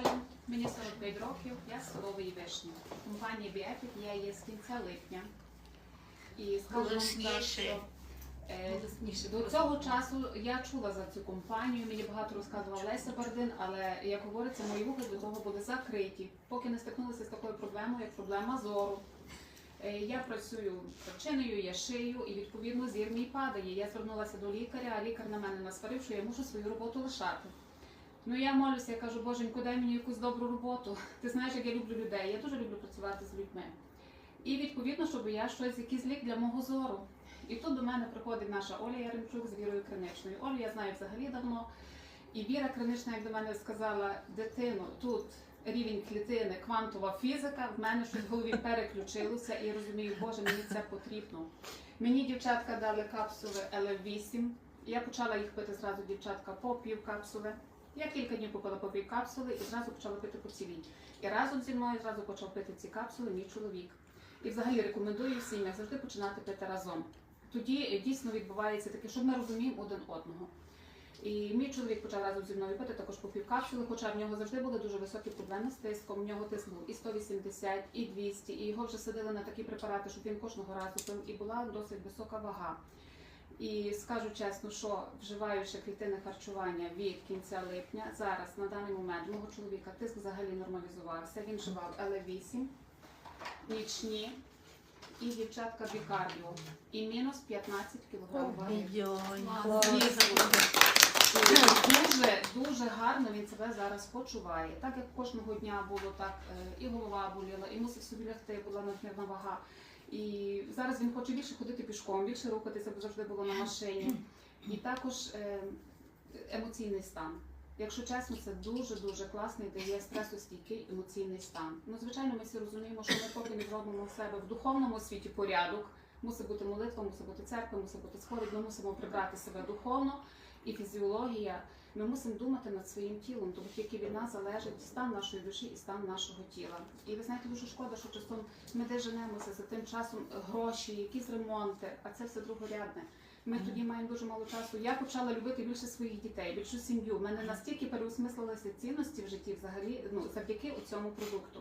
Оля, мені 45 років, я з Солової вишні. Компанія Біепік я є з кінця липня. І скажу так, що е, до цього часу я чула за цю компанію, мені багато розказувала Леся Бардин, але як говориться, мої вуха до того були закриті, поки не стикнулася з такою проблемою, як проблема зору. Е, Я працюю вченою, я шию і відповідно зір мій падає. Я звернулася до лікаря, а лікар на мене насварив, що я мушу свою роботу лишати. Ну я молюся, я кажу, боженько, дай мені якусь добру роботу. Ти знаєш, як я люблю людей. Я дуже люблю працювати з людьми. І відповідно, щоб я щось, якийсь лік для мого зору. І тут до мене приходить наша Оля Яремчук з Вірою Криничною. Олю я знаю взагалі давно. І Віра Кринична, як до мене сказала, дитино, тут рівень клітини, квантова фізика, в мене щось в голові переключилося і розумію, боже, мені це потрібно. Мені дівчатка дали капсули ЛФ8. Я почала їх пити зразу дівчатка по пів капсули. Я кілька днів попила по капсули і зразу почала пити по. І разом зі мною зразу почав пити ці капсули мій чоловік. І взагалі рекомендую всім як завжди починати пити разом. Тоді е, дійсно відбувається таке, що ми розуміємо один одного. І мій чоловік почав разом зі мною пити також по капсули, хоча в нього завжди були дуже високі проблеми з тиском. В нього тиск був і 180, і 200, і його вже садили на такі препарати, щоб він кожного разу пив, і була досить висока вага. І скажу чесно, що вживаючи клітинне харчування від кінця липня, зараз на даний момент мого чоловіка тиск взагалі нормалізувався. Він вживав ЛВ8, нічні і дівчатка бікардіо. І мінус 15 кг ваги. Дуже дуже гарно він себе зараз почуває. Так як кожного дня було так, е, і голова боліла, і мусив собі лягти, була надмірна вага. І зараз він хоче більше ходити пішком, більше рухатися, бо завжди було на машині. І також е, емоційний стан. Якщо чесно, це дуже дуже класний, дає стресостійкий емоційний стан. Ну, звичайно, ми всі розуміємо, що ми поки не зробимо в себе в духовному світі порядок. Мусить бути молитва, мусить бути церква, мусить бути сходить, ми мусимо прибрати себе духовно і фізіологія. Ми мусимо думати над своїм тілом, тому тільки від нас залежить стан нашої душі і стан нашого тіла. І ви знаєте, дуже шкода, що часом ми де женемося за тим часом гроші, якісь ремонти, а це все другорядне. Ми Мгм. тоді маємо дуже мало часу. Я почала любити більше своїх дітей, більшу сім'ю. У мене настільки переосмислилися цінності в житті взагалі ну, завдяки цьому продукту.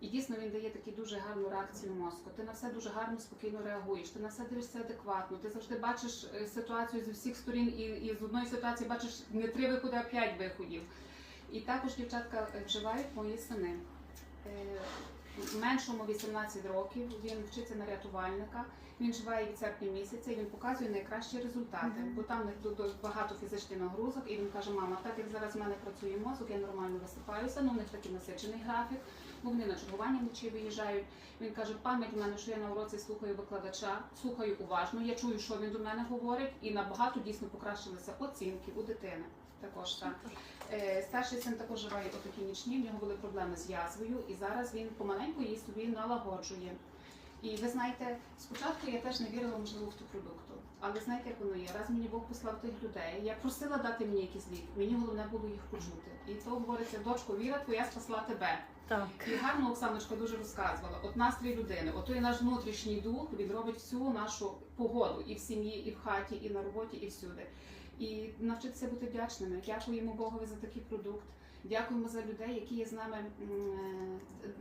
І дійсно він дає таку дуже гарну реакцію мозку. Ти на все дуже гарно, спокійно реагуєш, ти на все дивишся адекватно, ти завжди бачиш е, ситуацію з усіх сторін і, і з одної ситуації бачиш не три виходи, а п'ять виходів. І також дівчатка вживають мої сини. Е, Меншому 18 років, він вчиться на рятувальника, він вживає від серпня місяця і він показує найкращі результати, бо там багато фізичних нагрузок, і він каже, мама, так як зараз в мене працює мозок, я нормально висипаюся, ну в них такий насичений графік, вони на чергування вночі виїжджають. Він каже, пам'ять в мене, що я на уроці слухаю викладача, слухаю уважно, я чую, що він до мене говорить, і набагато дійсно покращилися оцінки у дитини. Також так. Е, Старший син також живає отакі нічні, в нього були проблеми з язвою, і зараз він помаленьку її собі налагоджує. І ви знаєте, спочатку я теж не вірила можливо в ту продукту, але знаєте, як воно є. Раз мені Бог послав тих людей, я просила дати мені якийсь лік, мені головне було їх почути. І то говориться, дочко, віра твоя спасла тебе. Так. І гарно Оксаночка дуже розказувала. От настрій людини, отой наш внутрішній дух, він робить всю нашу погоду і в сім'ї, і в хаті, і на роботі, і всюди. І навчитися бути вдячними. Дякуємо Богові за такий продукт. Дякуємо за людей, які є з нами е,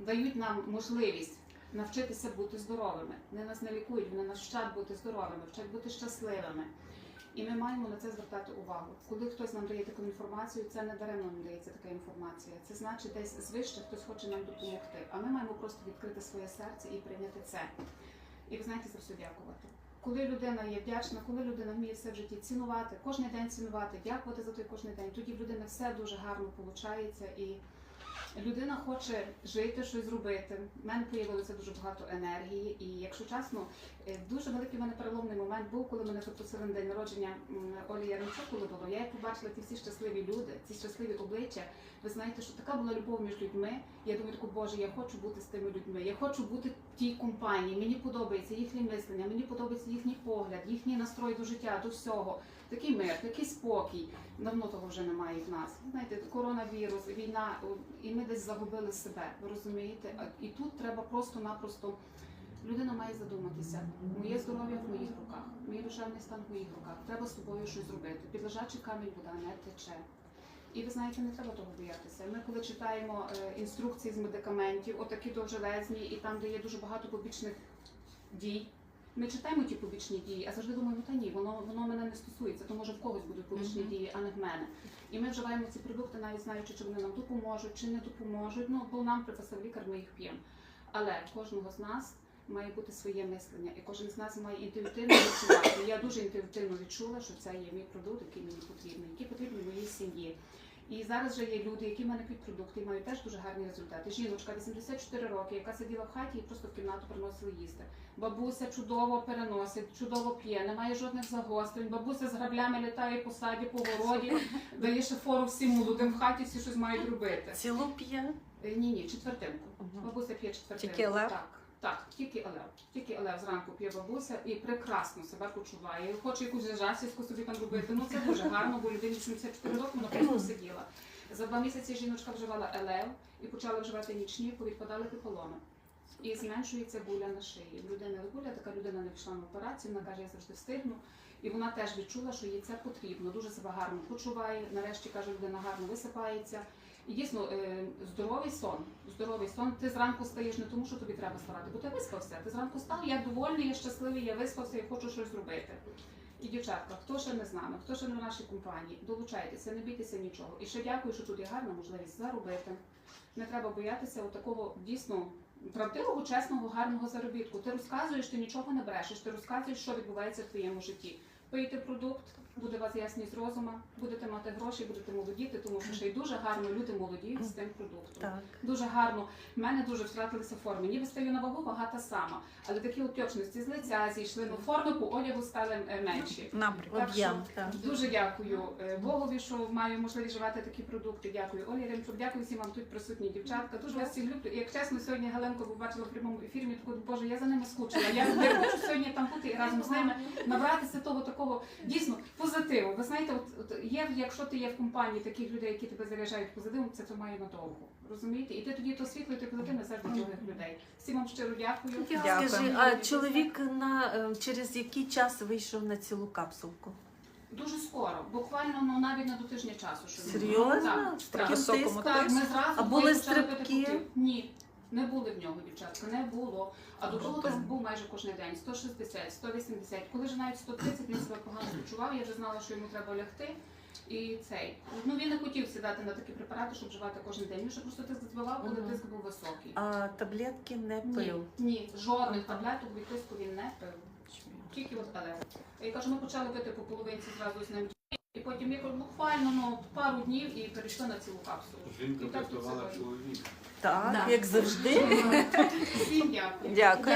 дають нам можливість навчитися бути здоровими. Вони нас не лікують, вони нас вчать бути здоровими, вчать бути щасливими. І ми маємо на це звертати увагу. Коли хтось нам дає таку інформацію, це не даремно нам дається така інформація. Це значить, десь звище хтось хоче нам допомогти. А ми маємо просто відкрити своє серце і прийняти це. І ви знаєте за все дякувати. Коли людина є вдячна, коли людина вміє все в житті цінувати, кожен день цінувати, дякувати за той кожен день, тоді в людини все дуже гарно виходить і людина хоче жити, щось зробити. В мене появилося дуже багато енергії, і якщо чесно, е, дуже великий в мене переломний момент був, коли мене запросили на день народження Олі Яремчук, коли було. Я побачила ті всі щасливі люди, ці щасливі обличчя. Ви знаєте, що така була любов між людьми. Я думаю, таку, Боже, я хочу бути з тими людьми. Я хочу бути в тій компанії. Мені подобається їхнє мислення, мені подобається їхній погляд, їхній настрой до життя, до всього. Такий мир, такий спокій. Давно того вже немає в нас. Знаєте, коронавірус, війна, і ми десь загубили себе. Ви розумієте? І тут треба просто-напросто. Людина має задуматися. Моє здоров'я в моїх руках, мій душевний стан в моїх руках. Треба з собою щось зробити. Під лежачий камінь вода не тече. І ви знаєте, не треба того боятися. Ми коли читаємо е, інструкції з медикаментів, отакі довжелезні, і там, де є дуже багато побічних дій. Ми читаємо ті побічні дії, а завжди думаємо, та ні, воно воно мене не стосується, то може в когось будуть побічні Мгм. дії, а не в мене. І ми вживаємо ці продукти, навіть знаючи, чи вони нам допоможуть, чи не допоможуть. Ну, бо нам прописав лікар, ми їх п'ємо. Але кожного з нас має бути своє мислення, і кожен з нас має інтуїтивно відчувати. Я дуже інтуїтивно відчула, що це є мій продукт, який мені потрібний, який потрібний моїй сім'ї. І зараз вже є люди, які в мене п'ють продукти і мають теж дуже гарні результати. Жіночка 84 роки, яка сиділа в хаті і просто в кімнату приносила їсти. Бабуся чудово переносить, чудово п'є, немає жодних загострень. Бабуся з граблями літає по саді, по городі, дає ще фору всім молодим в хаті, всі щось мають робити. Цілу п'є. Е, Ні, ні, четвертинку. Бабуся п'є четвертинку. Тільки? Так, так, тільки Олев. Тільки Олев зранку п'є бабуся і прекрасно себе почуває. Хоче якусь жасівську собі там робити. Ну це дуже гарно, бо людині 74 роки вона просто сиділа. За два місяці жіночка вживала Елев і почала вживати нічні, повідпадали піполоми. І зменшується гуля на шиї. В людини гуля, така людина не пішла на операцію, вона каже, я завжди встигну. І вона теж відчула, що їй це потрібно. Дуже себе гарно почуває. Нарешті каже, людина гарно висипається. І дійсно е, здоровий сон. Здоровий сон. Ти зранку стаєш не тому, що тобі треба ставати, бо ти виспався. Ти зранку став, я довольний, я щасливий, я виспався, я хочу щось зробити. І дівчатка, хто ще не з нами, хто ще не в нашій компанії, долучайтеся, не бійтеся нічого. І ще дякую, що тут є гарна можливість заробити. Не треба боятися такого дійсно правдивого, чесного, гарного заробітку. Ти розказуєш, ти нічого не брешеш, ти розказуєш, що відбувається в твоєму житті. Пийте продукт, буде у вас ясність розума, будете мати гроші, будете молодіти, тому що ще й дуже гарно люди молодіють з тим продуктом. Так. Дуже гарно. В мене дуже втратилися форми. Ніби стаю на вагу, вага та сама. Але такі отечності з лиця зійшли, ну форми по одягу стали менші. Напрям. Так. Так. Дуже дякую е, Богові, що маю можливість вживати такі продукти. Дякую Олі Ремчук, дякую всім вам тут присутні дівчатка. Дуже вас всіх люблю. І як чесно, сьогодні Галенко побачила в прямому ефірі, таку, боже, я за ними скучила. Я, я хочу сьогодні там бути і разом з ними набратися того такого дійсно позитиву. Ви знаєте, от, от є, якщо ти є в компанії таких людей, які тебе заряджають позитивом, це то має надовго. Розумієте? І ти тоді то світло, і ти позитив несеш до других людей. Всім вам щиро дякую. Дякую. Скажи, а чоловік на е, через який час вийшов на цілу капсулку? Дуже скоро, буквально ну навіть на до тижня часу. Що. Серйозно? Так, так. високому тиском? Так, ми зразу А були стрибки? Ні, не були в нього, дівчатка, не було. А до того тиск був майже кожен день 160, 180. Коли вже навіть 130 він себе погано почував, я вже знала, що йому треба лягти. І цей. Ну він не хотів сідати на такі препарати, щоб вживати кожен день. Він ще просто тиск збивав, коли Мгм. тиск був високий. А таблетки не Ні, пив. ні, жодних таблеток від тиску він не пив. Тільки от але. Я кажу, ми почали пити по половинці зразу з ним. І потім я буквально ну, пару днів і перейшли на цілу капсулу. Жінка І так тут врятувала чоловіка. Так, Да. як завжди. Всім. Дякую. Дякую.